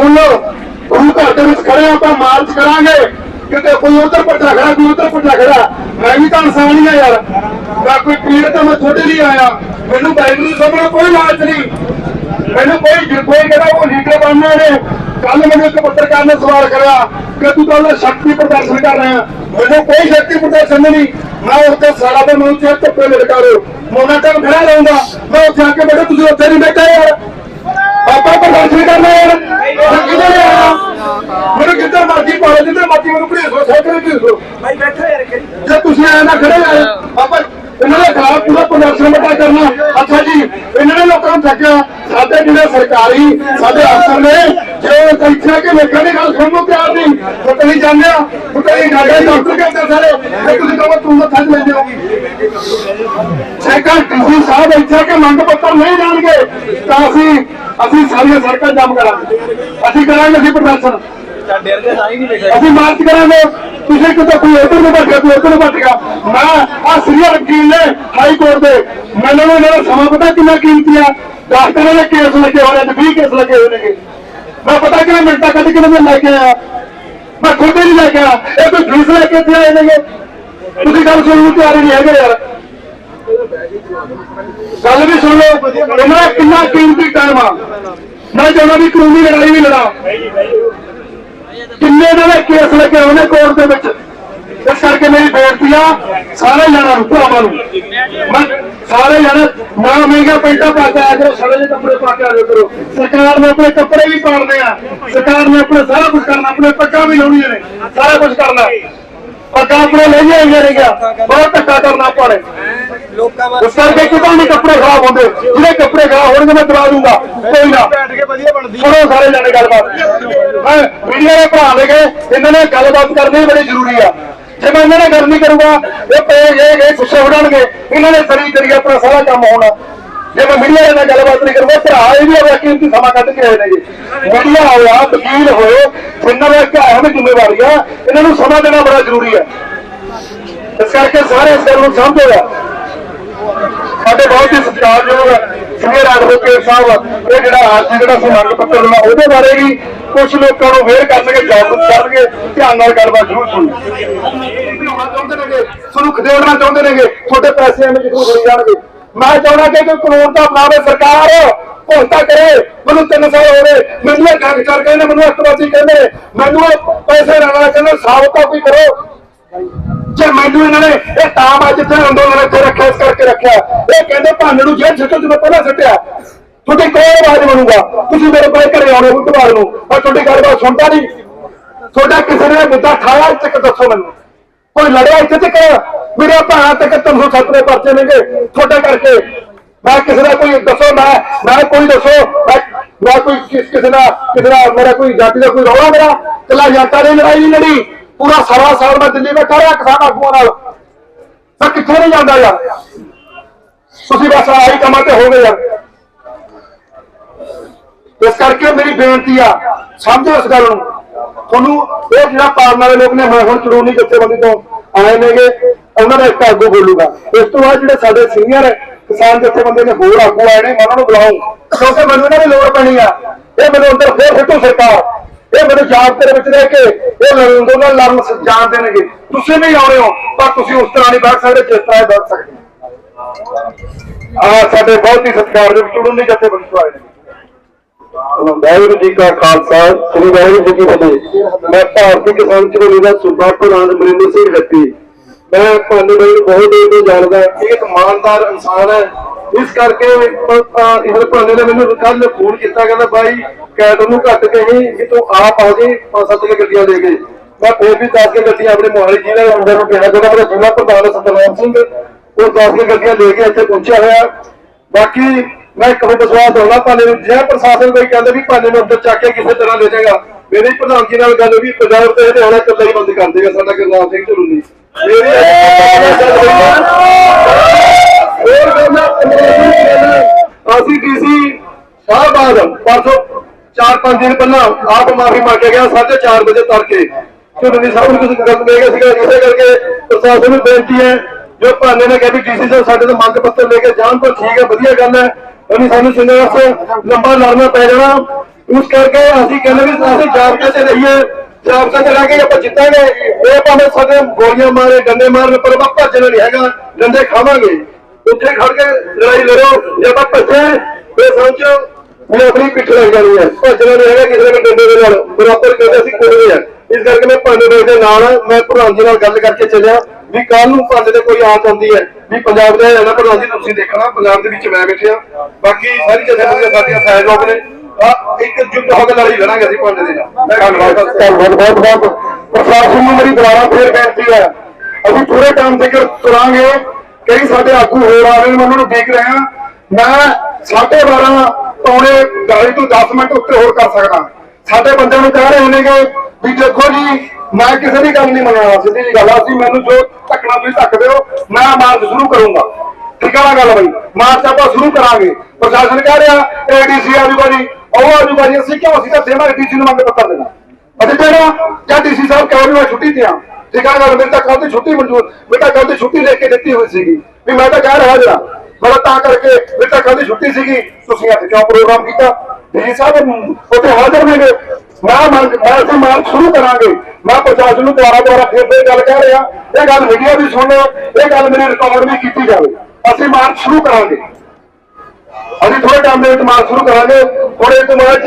ਸੁਣ ਲਓ। ਗੁਰੂ ਘਰ ਦੇ ਵਿੱਚ ਖੜੇ ਆਪਾਂ ਮਾਰਚ ਕਰਾਂਗੇ। ਕਿਤੇ ਕੋਈ ਉਧਰ ਪੱਟਾ ਖੜਾ ਕੋਈ ਉਧਰ ਪੱਟਾ ਖੜਾ ਮੈਂ ਵੀ ਤਾਂ ਇਨਸਾਨ ਹੀ ਆ ਯਾਰ। ਮੈਂ ਕੋਈ ਪੀੜ ਤਾਂ ਮੈਂ ਤੁਹਾਡੇ ਲਈ ਆਇਆ। ਮੈਨੂੰ ਬਾਈਬਲ ਨੂੰ ਕੋਈ ਲਾਲਚ ਨਹੀਂ। ਮੈਨੂੰ ਕੋਈ ਕੋਈ ਕਹਿੰਦਾ ਉਹ ਲੀਡਰ ਬਣਨਾ ਨੇ ਕੱਲ ਮੈਨੂੰ ਇੱਕ ਪੱਤਰਕਾਰ ਨੇ ਸਵਾਲ ਕਰਿਆ ਕਿ ਤੂੰ ਤਾਂ ਸ਼ਕਤੀ ਪ੍ਰਦਰਸ਼ਨ ਕਰ ਰਿਹਾ। ਮੈਨੂੰ ਕੋਈ ਸ਼ਕਤੀ ਪ੍ਰਦਰਸ਼ਨ ਨਹੀਂ। ਮੈਂ ਉੱਥੇ ਸਾਰਾ ਦਿਨ ਮੈਨੂੰ ਚੇਤ ਧੁੱਪੇ ਲਟਕਾਰੋ ਮੋਨਾ ਟਨ ਖੜਾ ਰਹੂੰਗਾ। ਮੈਂ ਉੱਥੇ ਆ ਕੇ ਬੈਠਾ, ਤੁਸੀਂ ਉੱਥੇ ਨਹੀਂ ਬੈਠਾ ਯਾਰ। ਆਪਾਂ ਪ੍ਰਦਰਸ਼ਨ ਕਰਨਾ ਯਾਰ ਮੈਂ ਕਿੱਧਰ ਆਇਆ ਮੈਨੂੰ ਕਿੱਧਰ ਮਰਜ਼ੀ ਪਾਓ ਜਿੱਧਰ ਮਰਜ਼ੀ ਮੈਨੂੰ ਭੇਜੋ ਸੋਚਣੇ ਭੇਜੋ ਭਾਈ ਬੈਠੋ ਯਾਰ ਕਰੀ ਜੇ ਤੁਸੀਂ ਆਏ ਨਾ ਖੜੇ ਆਏ ਆਪਾਂ ਇਹਨਾਂ ਦੇ ਖਿਲਾਫ ਪੂਰਾ ਪ੍ਰਦਰਸ਼ਨ ਵੱਡਾ ਕਰਨਾ। ਅੱਛਾ ਜੀ ਇਹਨਾਂ ਨੇ ਲੋਕਾਂ ਨੂੰ ਠੱਗਿਆ। ਸਾਡੇ ਜਿਹੜੇ ਸਰਕਾਰੀ ਸਾਡੇ ਅਫਸਰ ਨੇ ਜੇ ਉਹ ਇੱਥੇ ਕਿ ਵੇਖਣ ਦੀ ਗੱਲ ਸੁਣਨ ਨੂੰ ਤਿਆਰ ਨਹੀਂ ਤੁਸੀਂ ਜਾਂਦੇ ਆ ਤੁਸੀਂ ਸਾਡੇ ਡਾਕਟਰ ਕਹਿੰਦੇ ਸਾਰੇ ਤੇ ਤੁਸੀਂ ਕਹੋ ਤੂੰ ਥੱਜ ਲੈਂਦੇ ਹੋ ਜੇਕਰ ਡੀਸੀ ਸਾਹਿਬ ਇੱਥੇ ਕਿ ਮੰਗ ਪੱਤਰ ਨਹੀਂ ਜਾਣਗੇ ਤਾਂ ਅਸੀਂ ਅਸੀਂ ਸਾਰੀਆਂ ਸੜਕਾਂ ਜਾਮ ਕਰਾਂਗੇ। ਅਸੀਂ ਕਰਾਂਗੇ ਅਸੀਂ ਪ੍ਰਦਰਸ਼ਨ। ਚੱਲ ਡਰ ਕੇ ਸਾਈ ਨਹੀਂ ਬੈਠਾ ਅਸੀਂ ਮਾਰਚ ਕਰਾਂਗੇ। ਤੁਸੀਂ ਕਿਤੇ ਕੋਈ ਉਧਰ ਨੂੰ ਭੱਜਿਆ ਕੋਈ ਉਧਰ ਨੂੰ ਭੱਜ ਗਿਆ ਮੈਂ ਆ ਸੀਰੀਅਲ ਵਕੀਲ ਨੇ ਹਾਈ ਕੋਰਟ ਦੇ। ਮੈਨੂੰ ਇਹਨਾਂ ਦਾ ਸਮਾਂ ਪਤਾ ਕਿੰਨਾ ਕੀਮਤੀ ਆ। ਦਸ ਦੇ ਕੇਸ ਲੱਗੇ ਹੋਏ ਨੇ 20 ਕੇਸ ਲੱਗੇ ਹੋਏ ਨੇਗੇ ਮੈਂ ਪਤਾ ਕਿੰਨਾ ਮਿੰਟਾਂ ਕੱਢ ਕੇ ਮੈਂ ਲੈ ਕੇ ਆਇਆ। ਮੈਂ ਖੁਦ ਹੀ ਨਹੀਂ ਲੈ ਕੇ ਆਇਆ। ਇਹ ਕੋਈ ਫੀਸ ਲੈ ਕੇ ਇੱਥੇ ਆਏ ਨੇਗੇ ਤੁਸੀਂ ਗੱਲ ਸੁਣਨ ਨੂੰ ਤਿਆਰ ਨਹੀਂ ਹੈਗੇ ਯਾਰ। ਗੱਲ ਵੀ ਸੁਣ ਲਓ। ਇਹਨਾਂ ਕਿੰਨਾ ਕੀਮਤੀ ਟਾਈਮ ਆ। ਮੈਂ ਚਾਹੁੰਦਾ ਵੀ ਕਾਨੂੰਨੀ ਲੜਾਈ ਵੀ ਲੜਾ। ਕਿੰਨੇ ਇਹਨਾਂ ਦੇ ਕੇਸ ਲੱਗੇ ਹੋਏ ਨੇ ਕੋਰਟ ਦੇ ਵਿੱਚ? ਇਸ ਕਰਕੇ ਮੇਰੀ ਬੇਨਤੀ ਆ, ਸਾਰੇ ਜਣਾਂ ਨੂੰ ਭਰਾਵਾਂ ਨੂੰ। ਮੈਂ ਸਾਰੇ ਜਣੇ ਨਾ ਮਹਿੰਗਾ ਪੈਂਟਾ ਪਾ ਕੇ ਆਇਆ ਕਰੋ ਸੜੇ ਦੇ ਕੱਪੜੇ ਪਾ ਕੇ ਆਇਆ ਕਰੋ। ਸਰਕਾਰ ਨੇ ਆਪਣੇ ਕੱਪੜੇ ਵੀ ਪਾੜਨੇ ਆ। ਸਰਕਾਰ ਨੇ ਆਪਣੇ ਸਾਰਾ ਕੁਝ ਕਰਨਾ, ਆਪਣੇ ਪੱਗਾਂ ਵੀ ਲਾਉਣੀਆਂ ਨੇ, ਸਾਰਾ ਕੁਝ ਕਰਨਾ। ਪੱਗਾਂ ਆਪਣੇ ਲੈ ਜਾਈਆਂ ਨੇ ਗਿਆ। ਬਹੁਤ ਧੱਕਾ ਕਰਨਾ ਆਪਾਂ ਨੇ। ਲੋਕਾਂ ਇਸ ਕਰਕੇ ਕਿਤੋਂ ਨਹੀਂ ਕੱਪੜੇ ਖਰਾਬ ਹੁੰਦੇ। ਜਿਹੜੇ ਕੱਪੜੇ ਖਰਾਬ ਹੋਣਗੇ ਮੈਂ ਦਵਾ ਦੂੰਗਾ। ਕੋਈ ਨਾ। ਬੈਠ ਕੇ ਵਧੀਆ ਬਣਦੀ ਸੁਣੋ ਸਾਰੇ ਜਾਣੇ ਗੱਲਬਾਤ। ਮੈਂ ਮੀਡੀਆ ਦੇ ਭਰਾ ਲੈ ਗਏ ਇਹਨਾਂ ਨੇ ਗੱਲਬਾਤ ਕਰਨੀ ਬੜੀ ਜ਼ਰੂਰੀ ਆ। ਜੇ ਮੈਂ ਇਹਨਾਂ ਨਾਲ ਗੱਲ ਨਹੀਂ ਕਰੂੰਗਾ ਇਹ ਪਏ ਇਹ ਇਹ ਗੁੱਸੇ ਹੋ ਜਾਣਗੇ। ਇਹਨਾਂ ਨੇ ਸਰੀ ਕਰੀ ਆਪਣਾ ਸਾਰਾ ਕੰਮ ਹੋਣਾ। ਜੇ ਮੈਂ ਮੀਡੀਆ ਦੇ ਨਾਲ ਗੱਲਬਾਤ ਨਹੀਂ ਕਰੂੰਗਾ ਭਰਾ ਇਹ ਵੀ ਆਪਣਾ ਕੀਮਤੀ ਸਮਾਂ ਕੱਢ ਕੇ ਆਏ ਨੇਗੇ ਮੀਡੀਆ ਹੋਇਆ ਵਕੀਲ ਹੋਏ ਜਿੰਨਾਂ ਦਾ ਇੱਕ ਅਹਿਮ ਜ਼ਿੰਮੇਵਾਰੀ ਆ ਇਹਨਾਂ ਨੂੰ ਸਮਾਂ ਦੇਣਾ ਬੜਾ ਜ਼ਰੂਰੀ ਹੈ ਇਸ ਕਰਕੇ ਸਾਰੇ ਇਸ ਗੱਲ ਨੂੰ ਸਮਝੋ ਸਾਡੇ ਬਹੁਤ ਹੀ ਸਤਿਕਾਰਯੋਗ ਸੀਨੀਅਰ ਐਡਵੋਕੇਟ ਸਾਹਿਬ ਇਹ ਜਿਹੜਾ ਅੱਜ ਜਿਹੜਾ ਅਸੀਂ ਪੱਤਰ ਦੇਣਾ, ਉਹਦੇ ਬਾਰੇ ਵੀ ਕੁਝ ਲੋਕਾਂ ਨੂੰ ਵੇਅਰ ਕਰਨਗੇ, ਜਾਗਰੂਕ ਕਰਨਗੇ, ਧਿਆਨ ਨਾਲ ਗੱਲਬਾਤ ਜ਼ਰੂਰ ਸੁਣੋ। ਤੁਹਾਨੂੰ ਖਦੇੜਨਾ ਚਾਹੁੰਦੇ ਨੇਗੇ? ਤੁਹਾਡੇ ਪੈਸੇ ਐਵੇਂ ਜਿੱਥੋਂ ਚਲੇ ਜਾਣਗੇ। ਮੈਂ ਚਾਹੁੰਦਾ ਕਿ ਕੋਈ ਕਾਨੂੰਨ ਦਾ ਬਣਾਵੇ ਸਰਕਾਰ ਘੋਸ਼ਣਾ ਕਰੇ, ਮੈਨੂੰ ਤਿੰਨ ਸਾਲ ਹੋ ਗਏ, ਮੈਨੂੰ ਇਹ ਠੱਗ ਕਰ ਕਹਿੰਦੇ, ਮੈਨੂੰ ਅਤਵਾਦੀ ਕਹਿੰਦੇ, ਮੈਨੂੰ ਪੈਸੇ ਲੈਣਾ ਕਹਿੰਦੇ, ਸਾਬਤਾ ਕੋਈ ਕਰੋ। ਜੇ ਮੈਨੂੰ ਇਹਨਾਂ ਨੇ ਇਹ ਤਾਂ ਅੱਜ ਇੱਥੇ ਅੰਦੋਲਨ ਇੱਥੇ ਰੱਖਿਆ, ਇਸ ਕਰਕੇ ਰੱਖਿਆ। ਇਹ ਕਹਿੰਦੇ ਭਾਂਡੇ ਨੂੰ ਜੇਲ੍ਹ ਛੱਟੋ ਜਿਵੇਂ ਪਹਿਲਾਂ ਸੱਟਿਆ। ਤੁਹਾਡੀ ਕੋਈ ਆਵਾਜ਼ ਬਣੂਗਾ। ਤੁਸੀਂ ਮੇਰੇ ਕੋਲ ਘਰੇ ਆਉਣੇ ਬੁੱਧਵਾਰ ਨੂੰ। ਪਰ ਤੁਹਾਡੀ ਗੱਲਬਾਤ ਸੁਣਦਾ ਨਹੀਂ। ਤੁਹਾਡਾ ਕਿਸੇ ਨੇ ਮੁੱਦਾ ਠਾਇਆ ਇੱਥੇ ਤੱਕ ਦੱਸੋ ਮੈਨੂੰ। ਕੋਈ ਲੜਿਆ ਇੱਥੇ ਤੱਕ? ਮੇਰੇ ਭਾਣਾ ਤੱਕ 307 ਦੇ ਪਰਚੇ ਨੇਗੇ ਤੁਹਾਡੇ ਕਰਕੇ। ਮੈਂ ਕਿਸੇ ਦਾ ਕੋਈ ਦੱਸੋ, ਮੈਂ ਮੈਂ ਕੋਈ ਦੱਸੋ। ਮੈਂ ਕੋਈ ਕਿਸੇ ਦਾ ਕਿਸੇ ਦਾ ਮੇਰਾ ਕੋਈ ਜਾਤੀ ਦਾ ਕੋਈ ਰੌਲਾ ਮੇਰਾ। ਕੱਲਾ ਜਨਤਾ ਦੀ ਲੜਾਈ ਨਹੀਂ ਲੜੀ। ਪੂਰਾ ਸਾਰਾ ਸਾਲ ਮੈਂ ਦਿੱਲੀ ਵਿੱਚ ਰਿਹਾ ਕਿਸਾਨ ਆਗੂਆਂ ਨਾਲ। ਮੈਂ ਕਿੱਥੇ ਨਹੀਂ ਜਾਂਦਾ ਯਾਰ? ਤੁਸੀਂ ਬਸ ਆਹੀ ਕੰਮਾਂ ਤੇ ਹੋ ਗਏ ਯਾਰ। ਇਸ ਕਰਕੇ ਮੇਰੀ ਬੇਨਤੀ ਆ, ਸਮਝੋ ਇਸ ਗੱਲ ਨੂੰ। ਤੁਹਾਨੂੰ ਇਹ ਜਿਹੜਾ ਪਾਲਣ ਵਾਲੇ ਲੋਕ ਨੇ, ਮੈਂ ਹੁਣ ਚੜੂਨੀ ਜਥੇਬੰਦੀ ਤੋਂ ਆਏ ਨੇਗੇ, ਉਹਨਾਂ ਦਾ ਇੱਕ ਆਗੂ ਬੋਲੂਗਾ। ਇਸ ਤੋਂ ਬਾਅਦ ਜਿਹੜੇ ਸਾਡੇ ਸੀਨੀਅਰ ਕਿਸਾਨ ਜਥੇਬੰਦੀ ਦੇ ਹੋਰ ਆਗੂ ਆਏ ਨੇ, ਮੈਂ ਉਹਨਾਂ ਨੂੰ ਬੁਲਾਉਂ ਕਿਉਂਕਿ ਮੈਨੂੰ ਇਹਨਾਂ ਦੀ ਲੋੜ ਪੈਣੀ ਆ। ਇਹ ਮੈਨੂੰ ਅੰਦਰ ਫੇਰ ਸਿੱਟੂ ਸਰਕਾਰ। ਇਹ ਮੈਨੂੰ ਜਾਬ ਦੇ ਵਿੱਚ ਰਹਿ ਕੇ, ਇਹ ਲੜਨ ਦੋ ਲੜਨ ਸ- ਜਾਣਦੇ ਤੁਸੀਂ ਨਹੀਂ ਆਉਣੇ ਹੋ, ਪਰ ਤੁਸੀਂ ਉਸ ਤਰ੍ਹਾਂ ਨਹੀਂ ਬੈਠ ਸਕਦੇ ਜਿਸ ਤਰ੍ਹਾਂ ਬੈਠ ਸਕਦੇ ਆ ਸਾਡੇ ਬਹੁਤ ਹੀ ਸਤਿਕਾਰਯੋਗ ਚੜੂਨੀ ਜਥੇਬੰਦੀ ਤੋਂ ਆਏ ਨੇ। ਵਾਹਿਗੁਰੂ ਜੀ ਕਾ ਖਾਲਸਾ, ਸ੍ਰੀ ਵਾਹਿਗੁਰੂ ਜੀ ਕੀ ਫਤਿਹ। ਮੈਂ ਭਾਰਤੀ ਕਿਸਾਨ ਝੋਲੀ ਦਾ ਸੂਬਾ ਪ੍ਰਧਾਨ ਬਰਿੰਦਰ ਸਿੰਘ ਰੱਤੀ ਮੈਂ ਤੁਹਾਨੂੰ ਨੂੰ ਬਹੁਤ ਦੇਰ ਤੋਂ ਜਾਣਦਾ ਇਹ ਇੱਕ ਇਮਾਨਦਾਰ ਇਨਸਾਨ ਹੈ। ਇਸ ਕਰਕੇ ਅਹ, ਇਹ ਨੇ ਮੈਨੂੰ ਕੱਲ ਫੋਨ ਕੀਤਾ ਕਹਿੰਦਾ ਬਾਈ ਕੈਟ ਨੂੰ ਘੱਟ ਕਹੀਂ ਕਿ ਤੂੰ ਆਪ ਆ ਜੀ ਪੰਜ ਸੱਤ ਕੇ ਗੱਡੀਆਂ ਲੈ ਕੇ। ਮੈਂ ਫੇਰ ਵੀ 10 ਕੇ ਗੱਡੀਆਂ ਆਪਣੇ ਮੋਹਾਲੀ ਜ਼ਿਲ੍ਹੇ ਦੇ ਅੰਦਰ ਨੂੰ ਕਿਹਾ ਜਿਹੜਾ ਮੇਰਾ ਜ਼ਿਲ੍ਹਾ ਪ੍ਰਧਾਨ ਸਤਨਾਮ ਸਿੰਘ ਉਹ 10 ਕੇ ਗੱਡੀਆਂ ਲੈ ਕੇ ਇੱਥੇ ਪਹੁੰਚਿਆ ਹੋਇਆ। ਬਾਕੀ ਮੈਂ ਇੱਕ ਵਾਰ ਵਿਸ਼ਵਾਸ ਹੋਣਾ ਭਾਨੇ ਨੂੰ ਜੇ ਪ੍ਰਸ਼ਾਸਨ ਕੋਈ ਕਹਿੰਦੇ ਵੀ ਭਾਨੇ ਨੂੰ ਅੰਦਰ ਚੱਕ ਕੇ ਕਿਸੇ ਤਰ੍ਹਾਂ ਲੈ ਜਾਏਗਾ ਮੇਰੇ ਪ੍ਰਧਾਨ ਜੀ ਨਾਲ ਗੱਲ ਵੀ ਪੰਜਾਬ ਤੇ ਹਰਿਆਣਾ ਇਕੱਲਾ ਹੀ ਬੰਦ ਕਰ ਦੇਗਾ ਸਾਡਾ ਗੁਰਨਾਮ ਸਿੰਘ ਝੁਰੂਨੀ। ਮੇਰੀ ਹੋਰ ਗੱਲਾਂ ਅਸੀਂ ਡੀਸੀ ਸ਼ਾਹਬਾਦ ਪਰਸੋਂ ਚਾਰ ਪੰਜ ਦਿਨ ਪਹਿਲਾਂ ਆਪ ਮਾਫੀ ਮੰਗ ਕੇ ਗਿਆ 4:30 ਵਜੇ ਤੜਕੇ। ਝੁਰੂਨੀ ਸਾਹਿਬ ਨੂੰ ਕੁਝ ਗੱਲ ਦੇ ਗਿਆ ਸੀਗਾ, ਇਸੇ ਕਰਕੇ ਪ੍ਰਸ਼ਾਸਨ ਨੂੰ ਬੇਨਤੀ ਹੈ, ਜੋ ਭਾਨੇ ਨੇ ਕਿਹਾ ਵੀ ਡੀਸੀ ਸਾਹਿਬ ਸਾਡੇ ਤੋਂ ਮੰਗ ਪੱਤਰ ਲੈ ਕੇ ਜਾਣ ਤਾਂ ਠੀਕ ਹੈ, ਵਧੀਆ ਗੱਲ ਹੈ। ਉਹਨੀ ਸਾਨੂੰ ਸੰਘਰਸ਼ ਲੰਬਾ ਲੜਨਾ ਪੈ ਜਾਣਾ। ਉਸ ਕਰਕੇ ਅਸੀਂ ਕਹਿੰਦੇ ਵੀ ਅਸੀਂ ਜਾਬਤੇ ਤੇ ਰਹੀਏ, ਜਾਬਤੇ ਤੇ ਰਹਿ ਕੇ ਆਪਾਂ ਜਿੱਤਾਂਗੇ। ਇਹ ਭਾਵੇਂ ਸਾਡੇ ਗੋਲੀਆਂ ਮਾਰੇ, ਡੰਡੇ ਮਾਰਨ, ਪਰ ਆਪਾਂ ਭੱਜਣਾ ਨਹੀਂ ਹੈਗਾ, ਡੰਡੇ ਖਾਵਾਂਗੇ। ਉੱਥੇ ਖੜ ਕੇ ਲੜਾਈ ਲੜੋ, ਜੇ ਆਪਾਂ ਭੱਜੇ ਇਹ ਸਮਝੋ ਆਪਣੀ ਪਿੱਠ ਲੱਗ ਜਾਣੀ ਹੈ। ਭੱਜਣਾ ਨਹੀਂ ਹੈਗਾ ਕਿਸੇ ਨੇ ਡੰਡੇ ਦੇ ਨਾਲ। ਬਰਾਬਰ ਕਹਿੰਦੇ ਅਸੀਂ ਕੋਲੇ ਆ ਇਸ ਕਰਕੇ ਮੈਂ ਪੰਜ ਵਜੇ ਦੇ ਨਾਲ, ਮੈਂ ਪ੍ਰਧਾਨ ਜੀ ਨਾਲ ਗੱਲ ਕਰਕੇ ਚੱਲਿਆ ਵੀ ਕੱਲ ਨੂੰ ਪੰਜ ਤੇ ਕੋਈ ਆਸ ਆਉਂਦੀ ਹੈ ਵੀ ਪੰਜਾਬ ਦਾ ਹੈ ਪ੍ਰਧਾਨ ਜੀ ਤੁਸੀਂ ਦੇਖਣਾ, ਪੰਜਾਬ ਦੇ ਵਿੱਚ ਮੈਂ ਬੈਠਿਆ। ਬਾਕੀ ਸਾਰੀ ਜਥੇਬੰਦੀਆਂ ਸਾਡੀਆਂ ਸਹਿਯੋਗ ਨੇ ਇੱਕ ਜੁੱਟ ਹੋ ਕੇ ਲੜਾਈ ਲੜਾਂਗੇ ਅਸੀਂ ਪੰਜ ਦੇ ਨਾਲ। ਧੰਨਵਾਦ ਧੰਨਵਾਦ, ਬਹੁਤ ਬਹੁਤ। ਪ੍ਰਸ਼ਾਸਨ ਨੂੰ ਮੇਰੀ ਦੁਬਾਰਾ ਫੇਰ ਬੇਨਤੀ ਹੈ। ਅਸੀਂ ਪੂਰੇ ਟਾਈਮ ਤੇ ਤੁਰਾਂਗੇ ਕਈ ਸਾਡੇ ਆਗੂ ਹੋਰ ਆ ਰਹੇ ਨੇ, ਮੈਂ ਉਹਨਾਂ ਨੂੰ ਦੇਖ ਰਿਹਾ ਮੈਂ 12:30 ਪੌਣੇ 40 ਤੋਂ 10 ਮਿੰਟ ਉੱਤੇ ਹੋਰ ਕਰ ਸਕਦਾ। ਸਾਡੇ ਬੰਦਿਆਂ ਨੂੰ ਕਹਿ ਰਹੇ ਨੇਗੇ ਵੀ ਦੇਖੋ ਜੀ, ਮੈਂ ਕਿਸੇ ਦੀ ਗੱਲ ਨਹੀਂ ਮੰਨਣਾ। ਸਿੱਧੀ ਜੀ ਗੱਲ ਆ ਅਸੀਂ ਮੈਨੂੰ ਜੋ ਧੱਕਣਾ ਤੁਸੀਂ ਧੱਕਦੇ ਹੋ ਮੈਂ ਮਾਰਚ ਸ਼ੁਰੂ ਕਰੂੰਗਾ। ਠੀਕ ਆ ਨਾ ਗੱਲ ਬਈ? ਮਾਰਚ ਆਪਾਂ ਸ਼ੁਰੂ ਕਰਾਂਗੇ। ਪ੍ਰਸ਼ਾਸਨ ਕਹਿ ਰਿਹਾ ਏਡੀਸੀ ਆਜੂਗਾ ਜੀ ਉਹ ਆਜੂਗਾ ਜੀ ਅਸੀਂ ਕਿਉਂ ਅਸੀਂ ਤਾਂ ਦੇਵਾਂਗੇ ਡੀਸੀ ਨੂੰ ਮੰਗ ਪੱਤਰ ਦੇਣਾ? ਅਸੀਂ ਜਿਹੜਾ ਜਾਂ ਡੀਸੀ ਸਾਹਿਬ ਕਹਿ ਰਹੇ ਮੈਂ ਛੁੱਟੀ ਤੇ ਆ। ਠੀਕ ਮੇਰੇ ਤਾਂ ਕੱਲ ਦੀ ਛੁੱਟੀ ਮਨਜ਼ੂਰ ਬੇਟਾ ਕੱਲ ਦੀ ਛੁੱਟੀ ਲੈ ਕੇ ਦਿੱਤੀ ਹੋਈ ਸੀਗੀ। ਵੀ ਮੈਂ ਤਾਂ ਕਹਿ ਰਿਹਾ ਜਰਾ ਮੈਂ ਤਾਂ ਕਰਕੇ ਬੇਟਾ ਕੱਲ ਦੀ ਛੁੱਟੀ ਸੀਗੀ, ਤੁਸੀਂ ਅੱਜ ਕਿਉਂ ਪ੍ਰੋਗਰਾਮ ਕੀਤਾ? ਡੀਸੀ ਸਾਹਿਬ, ਉੱਥੇ ਹਾਜ਼ਰ ਨੇਗੇ ਮੈਂ ਮੈਂ ਅਸੀਂ ਮਾਰਚ ਸ਼ੁਰੂ ਕਰਾਂਗੇ। ਮੈਂ ਪ੍ਰਸ਼ਾਸਨ ਨੂੰ ਦੁਆਰਾ ਦੁਆਰਾ ਫਿਰ ਤੇ ਗੱਲ ਕਹਿ ਰਿਹਾ, ਇਹ ਗੱਲ ਮੀਡੀਆ ਵੀ ਸੁਣੋ ਇਹ ਗੱਲ ਮੇਰੇ ਰਿਕਾਰਡ ਵੀ ਕੀਤੀ ਜਾਵੇ। ਅਸੀਂ ਮਾਰਚ ਸ਼ੁਰੂ ਕਰਾਂਗੇ। ਅਸੀਂ ਥੋੜੇ ਟਾਈਮ ਦੇ ਵਿੱਚ ਮਾਰਚ ਸ਼ੁਰੂ ਕਰਾਂਗੇ। ਥੋੜੇ ਤੋਂ ਬਾਅਦ